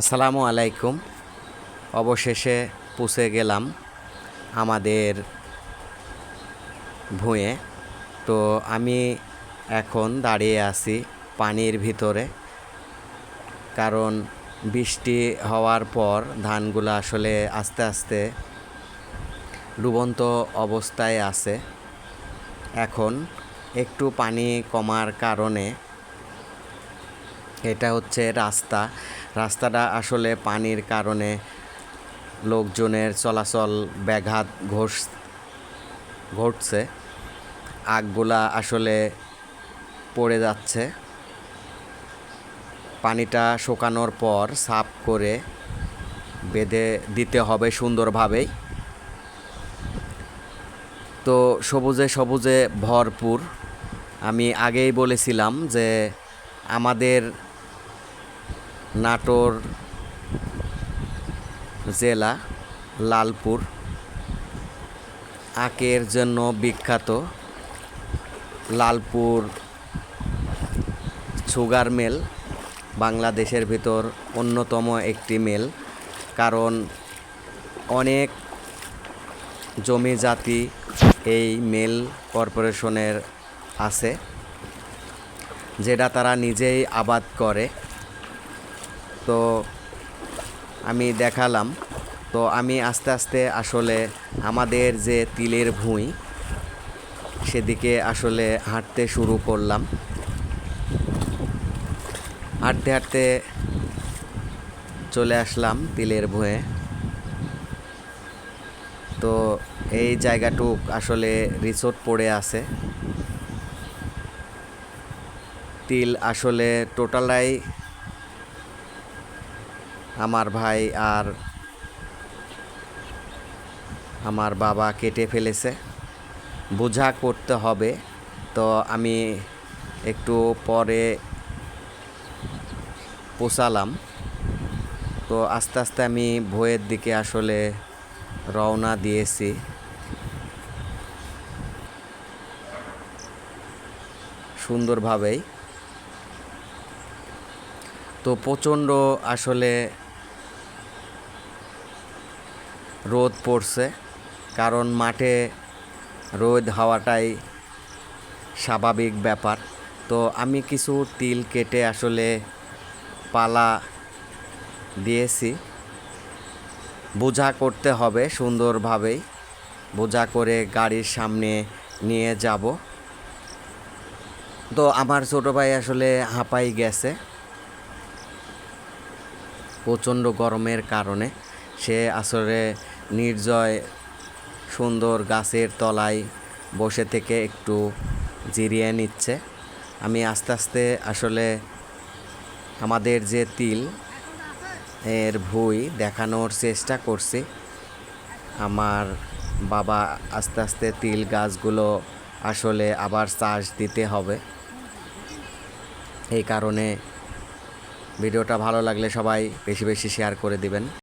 আসসালামু আলাইকুম। অবশেষে পৌঁছে গেলাম আমাদের ভুঁয়ে তো আমি এখন দাঁড়িয়ে আছি পানির ভিতরে। কারণ বৃষ্টি হওয়ার পর ধানগুলো আসলে আস্তে আস্তে ডুবন্ত অবস্থায় আছে। এখন একটু পানি কমার কারণে এটা হচ্ছে রাস্তা। রাস্তাটা আসলে পানির কারণে লোকজনের চলাচল ব্যাঘাত ঘষ ঘটছে। আগগুলা আসলে পড়ে যাচ্ছে। পানিটা শুকানোর পর সাফ করে বেঁধে দিতে হবে সুন্দরভাবেই। তো সবুজে সবুজে ভরপুর। আমি আগেই বলেছিলাম যে আমাদের নাটোর জেলা, লালপুর। আখের জন্য বিখ্যাত লালপুর সুগার মেল, বাংলাদেশের ভিতর অন্যতম একটি মেল। কারণ অনেক জমি জাতি এই মেল কর্পোরেশনের আছে, যেটা তারা নিজেই আবাদ করে। তো আমি দেখালাম। তো আমি আস্তে আস্তে আসলে আমাদের যে তিলের ভুঁই, সেদিকে আসলে হাঁটতে শুরু করলাম। হাঁটতে হাঁটতে চলে আসলাম তিলের ভুঁয়ে। তো এই জায়গাটুক আসলে রিসোর্ট পড়ে আছে। তিল আসলে টোটালাই আমার ভাই আর আমার বাবা কেটে ফেলেছে। বোঝা করতে হবে। তো আমি একটু পরে পোষালাম। তো আস্তে আস্তে আমি ভয়ের দিকে আসলে রওনা দিয়েছি। সুন্দরভাবেই। তো প্রচণ্ড আসলে রোদ পড়ছে, কারণ মাঠে রোদ হওয়াটাই স্বাভাবিক ব্যাপার। তো আমি কিছু তিল কেটে আসলে পালা দিয়েছি। বোঝা করতে হবে সুন্দরভাবেই। বোঝা করে গাড়ির সামনে নিয়ে যাব। তো আমার ছোটো ভাই আসলে হাঁপাই গেছে। প্রচণ্ড গরমের কারণে সে আসলে নির্জয়, সুন্দর গাছের তলায় বসে থেকে একটু জিরিয়ে নিচ্ছে। আমি আস্তে আস্তে আসলে আমাদের যে তিল, এর ভুই দেখানোর চেষ্টা করছি। আমার বাবা আস্তে আস্তে তিল গাছগুলো আসলে আবার চাষ দিতে হবে। এই কারণে ভিডিওটা ভালো লাগলে সবাই বেশি বেশি শেয়ার করে দিবেন।